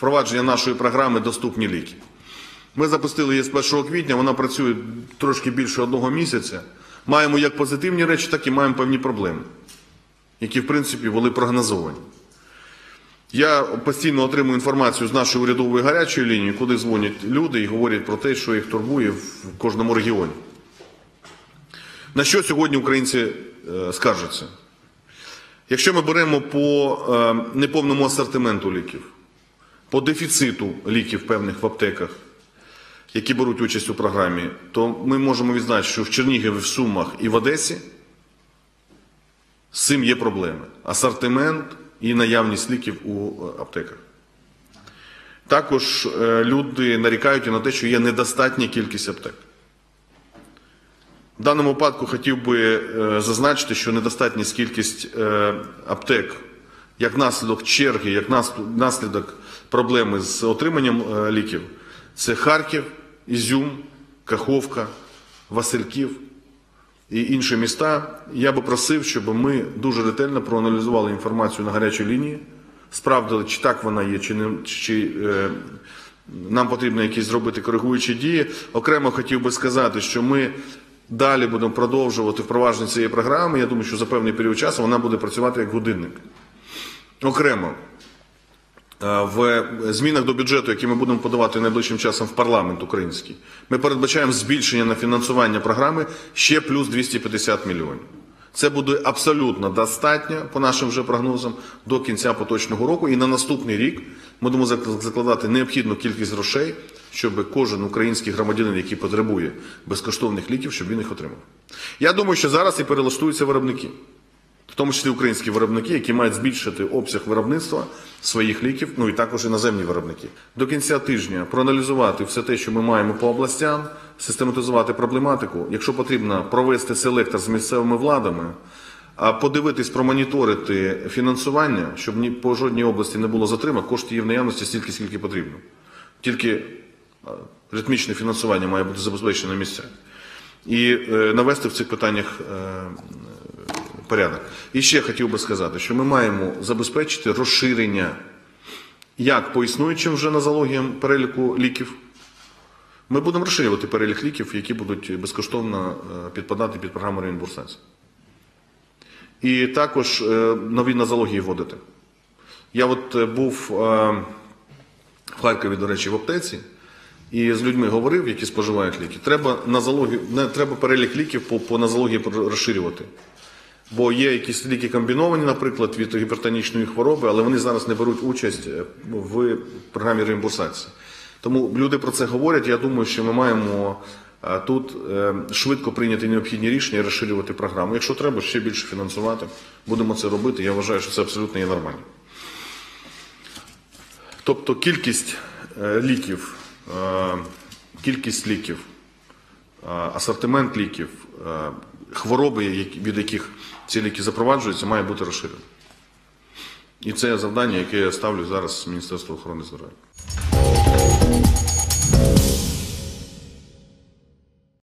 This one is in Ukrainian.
впровадження нашої програми Доступні ліки. Ми запустили її з 1 квітня, вона працює трошки більше одного місяця. Маємо як позитивні речі, так і маємо певні проблеми, які, в принципі, були прогнозовані. Я постійно отримую інформацію з нашої урядової гарячої лінії, куди дзвонять люди і говорять про те, що їх турбує в кожному регіоні. На що сьогодні українці е, скаржаться? Якщо ми беремо по е, неповному асортименту ліків, по дефіциту ліків певних в аптеках, які беруть участь у програмі, то ми можемо відзначити, що в Чернігові, в Сумах і в Одесі з цим є проблеми. Асортимент і наявність ліків у е, аптеках. Також е, люди нарікають і на те, що є недостатня кількість аптек. В даному випадку хотів би е, зазначити, що недостатність кількість аптек як наслідок черги, як наслідок проблеми з отриманням е, ліків, це Харків, Ізюм, Каховка, Васильків і інші міста. Я би просив, щоб ми дуже ретельно проаналізували інформацію на гарячій лінії, справдили, чи так вона є, чи не чи е, нам потрібно якісь зробити коригуючі дії. Окремо хотів би сказати, що ми далі будемо продовжувати впровадження цієї програми. Я думаю, що за певний період часу вона буде працювати як годинник. Окремо. Е, В змінах до бюджету, які ми будемо подавати найближчим часом в парламент український, ми передбачаємо збільшення на фінансування програми ще плюс 250 мільйонів. Це буде абсолютно достатньо, по нашим вже прогнозам, до кінця поточного року. І на наступний рік ми будемо закладати необхідну кількість грошей, щоб кожен український громадянин, який потребує безкоштовних ліків, щоб він їх отримав. Я думаю, що зараз і перелаштуються виробники тому числі українські виробники, які мають збільшити обсяг виробництва своїх ліків, ну і також іноземні виробники. До кінця тижня проаналізувати все те, що ми маємо по областям, систематизувати проблематику. Якщо потрібно провести селектор з місцевими владами, а подивитись, промоніторити фінансування, щоб ні по жодній області не було затримок, кошти є в наявності стільки, скільки потрібно. Тільки ритмічне фінансування має бути забезпечено на місцях. І е, навести в цих питаннях е, порядок. І ще хотів би сказати, що ми маємо забезпечити розширення як по існуючим вже нозологіям переліку ліків. Ми будемо розширювати перелік ліків, які будуть безкоштовно е, підпадати під програму реімбурсації. І також е, нові нозології вводити. Я от е, був в Харкові, до речі, в аптеці, і з людьми говорив, які споживають ліки. Треба нозологію, не треба перелік ліків по, по нозології розширювати. Бо є якісь ліки комбіновані, наприклад, від гіпертонічної хвороби, але вони зараз не беруть участь е, в програмі реімбурсації. Тому люди про це говорять. Я думаю, що ми маємо е, тут е, швидко прийняти необхідні рішення і розширювати програму. Якщо треба, ще більше фінансувати, будемо це робити. Я вважаю, що це абсолютно є нормально. Тобто кількість ліків, кількість ліків, асортимент ліків, хвороби, від яких ці ліки запроваджуються, має бути розширено. І це завдання, яке я ставлю зараз Міністерству охорони здоров'я.